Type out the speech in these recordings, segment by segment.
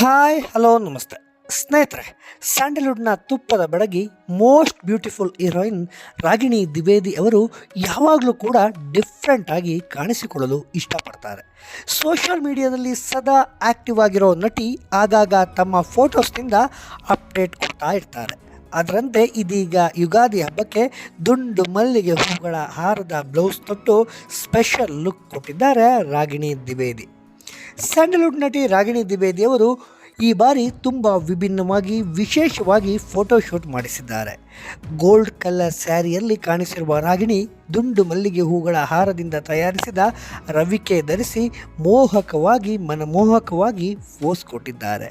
Hi, hello, ನಮಸ್ತೆ. ಸ್ನೇಹಿತರೆ, ಸ್ಯಾಂಡಲ್ವುಡ್ನ ತುಪ್ಪದ ಬೆಡಗಿ most beautiful heroine Ragini Dwivedi ಅವರು ಯಾವಾಗಲೂ ಕೂಡ ಡಿಫ್ರೆಂಟ್ ಆಗಿ ಕಾಣಿಸಿಕೊಳ್ಳಲು ಇಷ್ಟಪಡ್ತಾರೆ. ಸೋಷಿಯಲ್ ಮೀಡಿಯಾದಲ್ಲಿ ಸದಾ ಆಕ್ಟಿವ್ ಆಗಿರೋ ನಟಿ ಆಗಾಗ ತಮ್ಮ ಫೋಟೋಸ್ನಿಂದ ಅಪ್ಡೇಟ್ ಕೊಡ್ತಾ ಇರ್ತಾರೆ. ಅದರಂತೆ ಇದೀಗ ಯುಗಾದಿ ಹಬ್ಬಕ್ಕೆ ದುಂಡು ಮಲ್ಲಿಗೆ ಹೂಗಳ ಹಾರದ ಬ್ಲೌಸ್ ತೊಟ್ಟು ಸ್ಪೆಷಲ್ ಲುಕ್ ಕೊಟ್ಟಿದ್ದಾರೆ ರಾಗಿಣಿ ದ್ವಿವೇದಿ. ಸ್ಯಾಂಡಲ್ವುಡ್ ನಟಿ ರಾಗಿಣಿ ದ್ವಿವೇದಿ ಅವರು ಈ ಬಾರಿ ತುಂಬ ವಿಭಿನ್ನವಾಗಿ, ವಿಶೇಷವಾಗಿ ಫೋಟೋಶೂಟ್ ಮಾಡಿಸಿದ್ದಾರೆ. ಗೋಲ್ಡ್ ಕಲರ್ ಸ್ಯಾರಿಯಲ್ಲಿ ಕಾಣಿಸಿರುವ ರಾಗಿಣಿ ದುಂಡು ಮಲ್ಲಿಗೆ ಹೂಗಳ ಹಾರದಿಂದ ತಯಾರಿಸಿದ ರವಿಕೆ ಧರಿಸಿ ಮೋಹಕವಾಗಿ, ಮನಮೋಹಕವಾಗಿ ಫೋಸ್ ಕೊಟ್ಟಿದ್ದಾರೆ.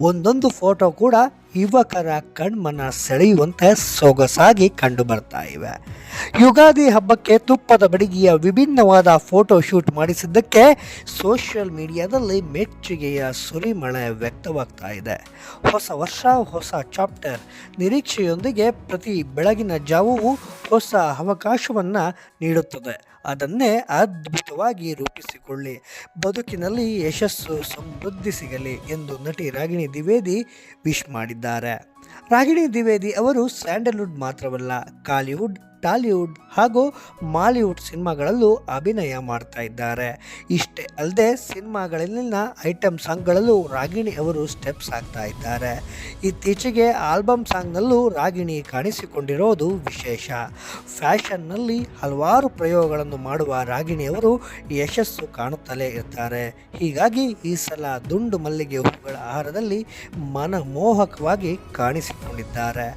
ಒಂದೊಂದು ಫೋಟೋ ಕೂಡ ಯುವಕರ ಕಣ್ಮನ ಸೆಳೆಯುವಂತೆ ಸೊಗಸಾಗಿ ಕಂಡುಬರ್ತಾ ಇವೆ. ಯುಗಾದಿ ಹಬ್ಬಕ್ಕೆ ತುಪ್ಪದ ಬಡಿಗೆಯ ವಿಭಿನ್ನವಾದ ಫೋಟೋ ಶೂಟ್ ಮಾಡಿಸಿದ್ದಕ್ಕೆ ಸೋಷಿಯಲ್ ಮೀಡಿಯಾದಲ್ಲಿ ಮೆಚ್ಚುಗೆಯ ಸುರಿಮಳೆ ವ್ಯಕ್ತವಾಗ್ತಾ ಇದೆ. ಹೊಸ ವರ್ಷ, ಹೊಸ ಚಾಪ್ಟರ್. ನಿರೀಕ್ಷೆಯೊಂದಿಗೆ ಪ್ರತಿ ಬೆಳಗಿನ ಜಾವವು ಹೊಸ ಅವಕಾಶವನ್ನು ನೀಡುತ್ತದೆ. ಅದನ್ನೇ ಅದ್ಭುತವಾಗಿ ರೂಪಿಸಿಕೊಳ್ಳಿ. ಬದುಕಿನಲ್ಲಿ ಯಶಸ್ಸು ಸಮೃದ್ಧಿ ಸಿಗಲಿ ಎಂದು ನಟಿ ರಾಗಿಣಿ ದ್ವಿವೇದಿ ವಿಶ್ ಮಾಡಿದ್ದಾರೆ. ರಾಗಿಣಿ ದ್ವಿವೇದಿ ಅವರು ಸ್ಯಾಂಡಲ್ವುಡ್ ಮಾತ್ರವಲ್ಲ, ಕಾಲಿವುಡ್ ಟಾಲಿವುಡ್ ಹಾಗೂ ಮಾಲಿವುಡ್ ಸಿನಿಮಾಗಳಲ್ಲೂ ಅಭಿನಯ ಮಾಡ್ತಾ ಇದ್ದಾರೆ. ಇಷ್ಟೇ ಅಲ್ಲದೆ ಸಿನಿಮಾಗಳಲ್ಲಿನ ಐಟಮ್ ಸಾಂಗ್ಗಳಲ್ಲೂ ರಾಗಿಣಿ ಅವರು ಸ್ಟೆಪ್ಸ್ ಆಗ್ತಾ ಇದ್ದಾರೆ. ಇತ್ತೀಚೆಗೆ ಆಲ್ಬಮ್ ಸಾಂಗ್ನಲ್ಲೂ ರಾಗಿಣಿ ಕಾಣಿಸಿಕೊಂಡಿರೋದು ವಿಶೇಷ. ಫ್ಯಾಷನ್ನಲ್ಲಿ ಹಲವಾರು ಪ್ರಯೋಗಗಳನ್ನು ಮಾಡುವ ರಾಗಿಣಿಯವರು ಯಶಸ್ಸು ಕಾಣುತ್ತಲೇ ಇರ್ತಾರೆ. ಹೀಗಾಗಿ ಈ ಸಲ ದುಂಡು ಮಲ್ಲಿಗೆ ಹೂಗಳ ಆಹಾರದಲ್ಲಿ ಮನಮೋಹಕವಾಗಿ ಕಾಣಿಸಿಕೊಂಡಿದ್ದಾರೆ.